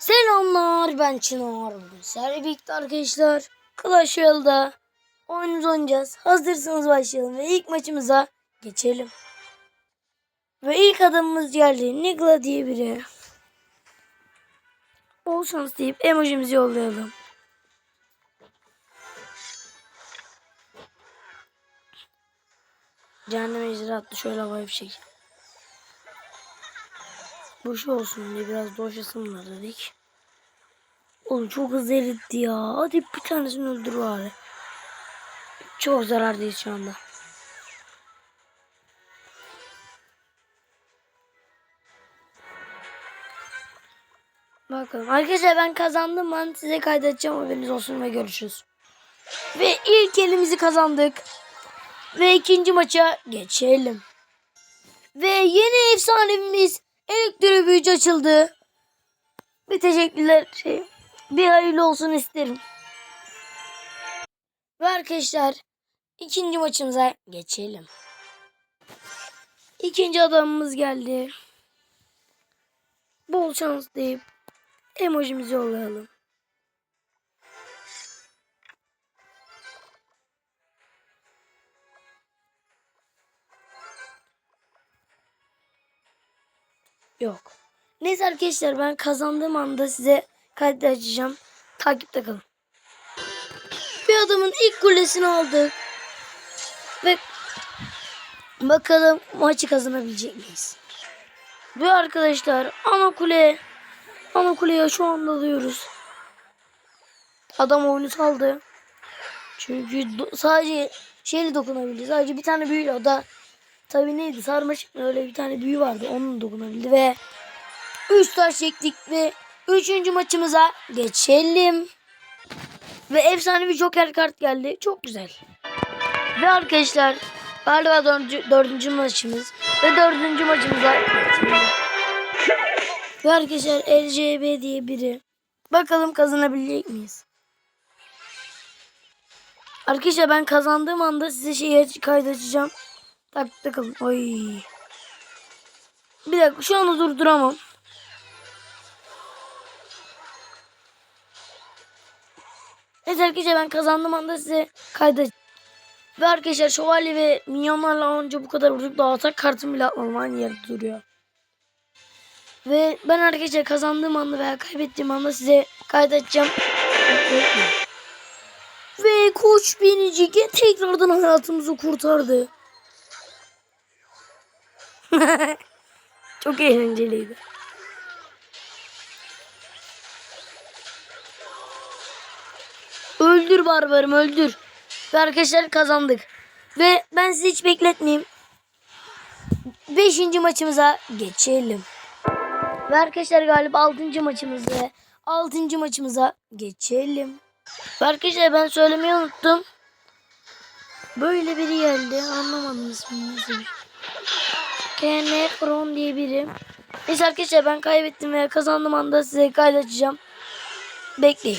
Selamlar ben Çınar. Bugün sizlerle birlikte arkadaşlar Clash Royale'da oyunumuzu oynayacağız. Hazırsanız başlayalım ve ilk maçımıza geçelim. Ve ilk adamımız geldi. Nigla diye biri. Bol şans deyip emojimizi yollayalım. Cehennem ejderi attı şöyle havaya bir şey. Boş olsun diye biraz doşasınlar dedik. Oğlum çok hızlı eritti ya. Hadi bir tanesini öldür bari. Çok zarardayız şu anda. Bakalım. Arkadaşlar ben kazandım. Ben size kaydedeceğim. Haberiniz olsun ve görüşürüz. Ve ilk elimizi kazandık. Ve ikinci maça geçelim. Ve yeni efsanemiz elektro büyücü açıldı. Bir teşekkürler. Şey, bir hayırlı olsun isterim. Ve arkadaşlar ikinci maçımıza geçelim. İkinci adamımız geldi. Bol şans deyip emojimizi yollayalım. Yok. Neyse arkadaşlar ben kazandığım anda size kaydı açacağım. Takipte kalın. Bir adamın ilk kulesini aldık. Ve bakalım maçı kazanabilecek miyiz? Ve arkadaşlar ana kule ana kuleye şu anda alıyoruz. Adam oyunu saldı. Çünkü sadece şeyle dokunabildi. Sadece bir tane büyüyle o da tabii neydi sarmaşık mı öyle bir tane büyü vardı. Onunla dokunabildi ve 3 taş çektik ve 3. maçımıza geçelim. Ve efsanevi joker kart geldi. Çok güzel. Ve arkadaşlar galiba dördüncü, dördüncü maçımız. Ve dördüncü maçımıza geçelim. Ve arkadaşlar LCB diye biri. Bakalım kazanabilecek miyiz? Arkadaşlar ben kazandığım anda size şeyi kaydedeceğim. Takipte kalın. Oy. Bir dakika şu anda durduramam. Evet arkadaşlar ben kazandığım anda size kaydedeceğim. Ve arkadaşlar şövalye ve minyonlarla önce bu kadar vurduk da atak kartım bile atmadım yerde duruyor. Ve ben arkadaşlar kazandığım anda veya kaybettiğim anda size kaydedeceğim. Ve koç binici tekrardan hayatımızı kurtardı. Çok eğlenceliydi. Öldür barbarım öldür. Ve arkadaşlar kazandık. Ve ben sizi hiç bekletmeyeyim. Beşinci maçımıza geçelim. Ve arkadaşlar galiba altıncı maçımızda. Altıncı maçımıza geçelim. Ve arkadaşlar ben söylemeyi unuttum. Böyle biri geldi. Nasıl bir- KN Kron diye biri. Neyse arkadaşlar ben kaybettim veya kazandım anda size kaydedeceğim. Bekleyin.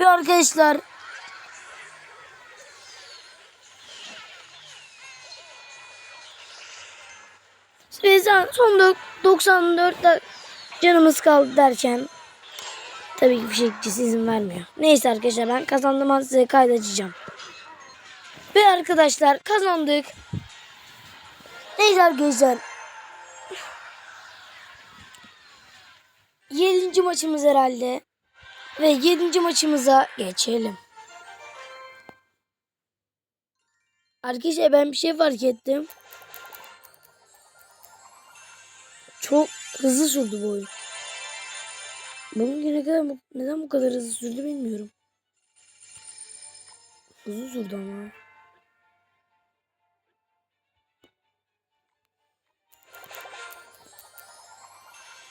Ve arkadaşlar Sürezan son dok- 94 da canımız kaldı derken tabii ki fişekçisi izin vermiyor. Neyse arkadaşlar ben kazandığım an size kaydedeceğim. Ve arkadaşlar kazandık. Neyse arkadaşlar. Yedinci maçımız herhalde. Ve yedinci maçımıza geçelim. Arkadaşlar ben bir şey fark ettim. Çok hızlı sürdü bu oyun. Bunun ne kadar neden bu kadar hızlı sürdü bilmiyorum. Hızlı sürdü ama.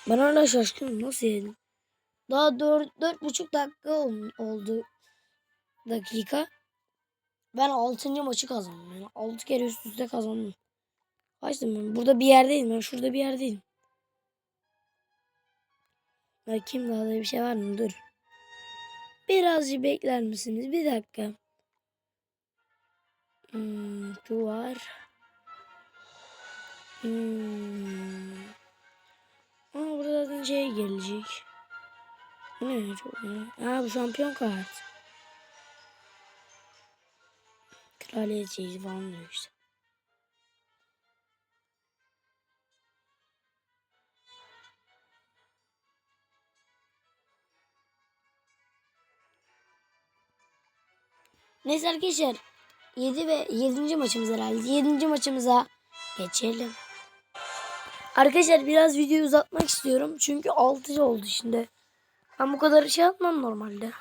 Ben hala şaşkınım. Nasıl yedim? Daha dört, dört buçuk dakika ol- oldu. Dakika. Ben altıncı maçı kazandım. Yani altı kere üst üste kazandım. Kaçtım ben? Burada bir yerdeyim. Ben şurada bir yerdeyim. Bakayım daha da bir şey var mı? Dur. Birazcık bekler misiniz? Bir dakika. Hmm, duvar. Hmm. Şey gelecek. Bu ne çok iyi. Aa bu şampiyon kart. Kraliyet şeyi falan diyor işte. Neyse arkadaşlar 7 ve 7. maçımız herhalde. 7. maçımıza geçelim. Arkadaşlar biraz videoyu uzatmak istiyorum. Çünkü 6 oldu şimdi. Ben bu kadar şey yapmam normalde.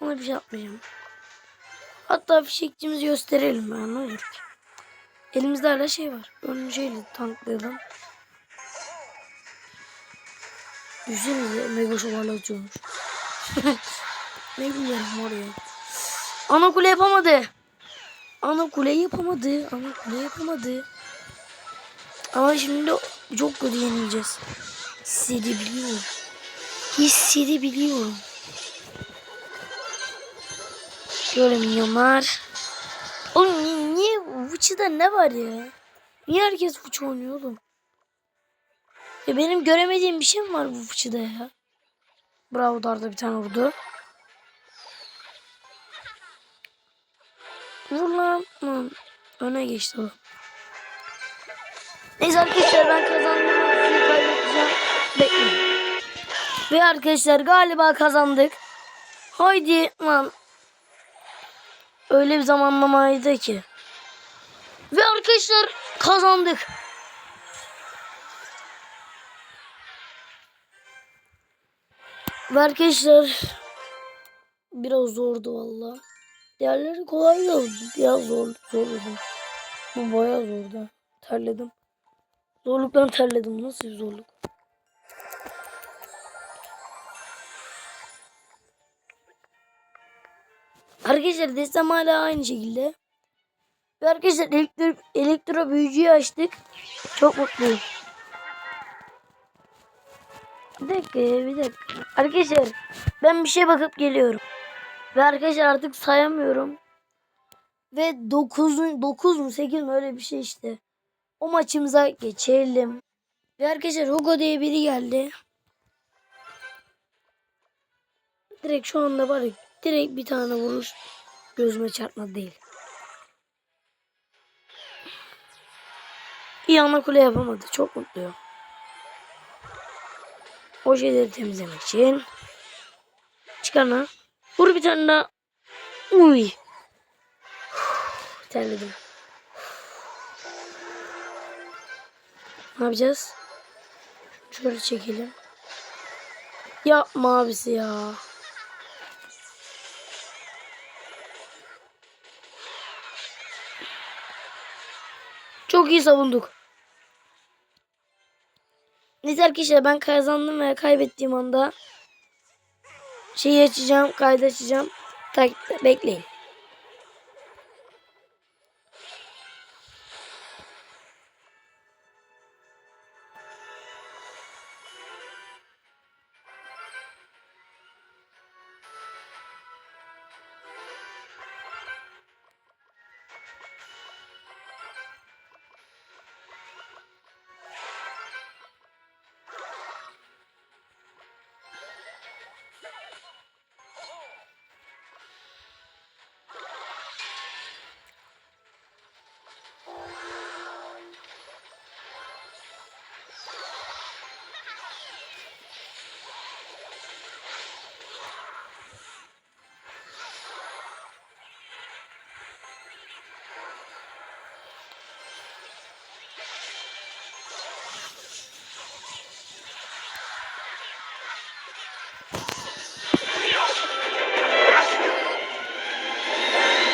Ona bir şey yapmayacağım. Hatta fişekçimizi gösterelim ya ne olur. Elimizde hala şey var. Önceyle tanklayalım. Düşünsenize mega şövalye atıyormuş. ne biliyorum oraya. Ana kule yapamadı. Ana kule yapamadı. Ana kule yapamadı. Ama şimdi çok kötü yenileceğiz. Hissedebiliyorum. Hissedebiliyorum. Şöyle milyonlar. Oğlum ni- niye Vıçı'da ne var ya? Niye herkes Vıçı oynuyor oğlum? Ya benim göremediğim bir şey mi var bu Vıçı'da ya? Bravo Darda bir tane vurdu. Vur lan. Öne geçti o. Neyse arkadaşlar ben kazandım. Sizi kaybedeceğim. Bekleyin. Ve arkadaşlar galiba kazandık. Haydi lan. Öyle bir zamanlamaydı ki. Ve arkadaşlar kazandık. Ve arkadaşlar biraz zordu valla. Diğerleri kolay da biraz zor, zordu. Bu bayağı zordu. Terledim. Zorluktan terledim. Nasıl bir zorluk? Arkadaşlar destem hala aynı şekilde. Ve arkadaşlar elektro, elektro büyücüyü açtık. Çok mutluyum. Bir dakika bir dakika. Arkadaşlar ben bir şeye bakıp geliyorum. Ve arkadaşlar artık sayamıyorum. Ve 9, 9 mu 8 mi öyle bir şey işte. O maçımıza geçelim. Ve arkadaşlar Hugo diye biri geldi. Direkt şu anda var direkt bir tane vuruş gözüme çarpmadı değil. İyi ana kule yapamadı. Çok mutluyum. O şeyleri temizlemek için. Çıkar lan. Vur bir tane daha. Uy. Terledim. Ne yapacağız? Şöyle çekelim. Yapma abisi ya. Çok iyi savunduk. Neyse arkadaşlar ben kazandım ve kaybettiğim anda şeyi açacağım, kaydı açacağım. Tak bekleyin.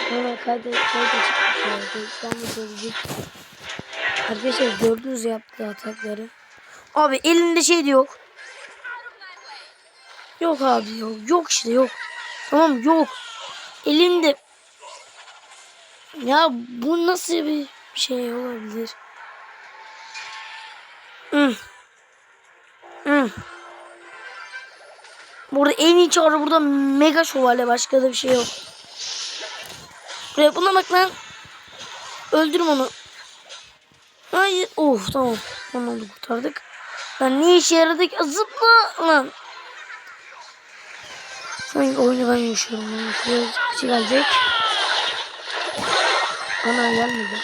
Hemen kayda kayda çıkmış ya. Reklamı gördük. Arkadaşlar gördünüz yaptığı atakları. Abi elinde şey de yok. Yok abi yok. Yok işte yok. Tamam yok. Elinde. Ya bu nasıl bir şey olabilir? Hı. Hı. Burada en iyi çağrı burada mega şövalye başka da bir şey yok. Buraya buna bak lan. Öldürüm onu. Hayır. Of tamam. Onu da kurtardık. Lan ne işe yaradı ki? Zıpla lan. Sanki oyunu ben yaşıyorum. Şuraya gelecek. Ana gelmedi.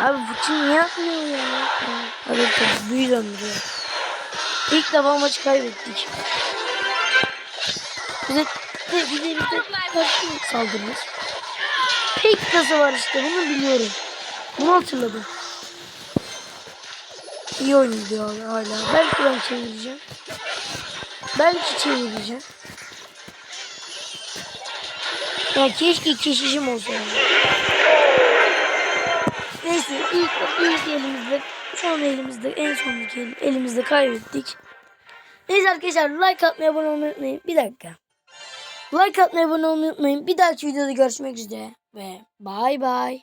Abi bu kim yapmıyor ya? Hadi büyü döndürüyor. İlk defa maçı kaybettik. Bize bize bize, bize karşı saldırmış. Pek nasıl var işte bunu biliyorum. Bunu hatırladım. İyi oynuyor hala. Belki ben çevireceğim. Belki çevireceğim. Ya keşke keşişim olsa. ya. Neyse ilk, ilk elimizde son elimizde en sondaki el- elimizde kaybettik. Neyse arkadaşlar like atmayı abone olmayı unutmayın. Bir dakika. Like atmayı abone olmayı unutmayın. Bir dahaki videoda görüşmek üzere. Ve bay bay.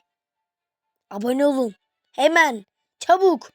Abone olun. Hemen. Çabuk.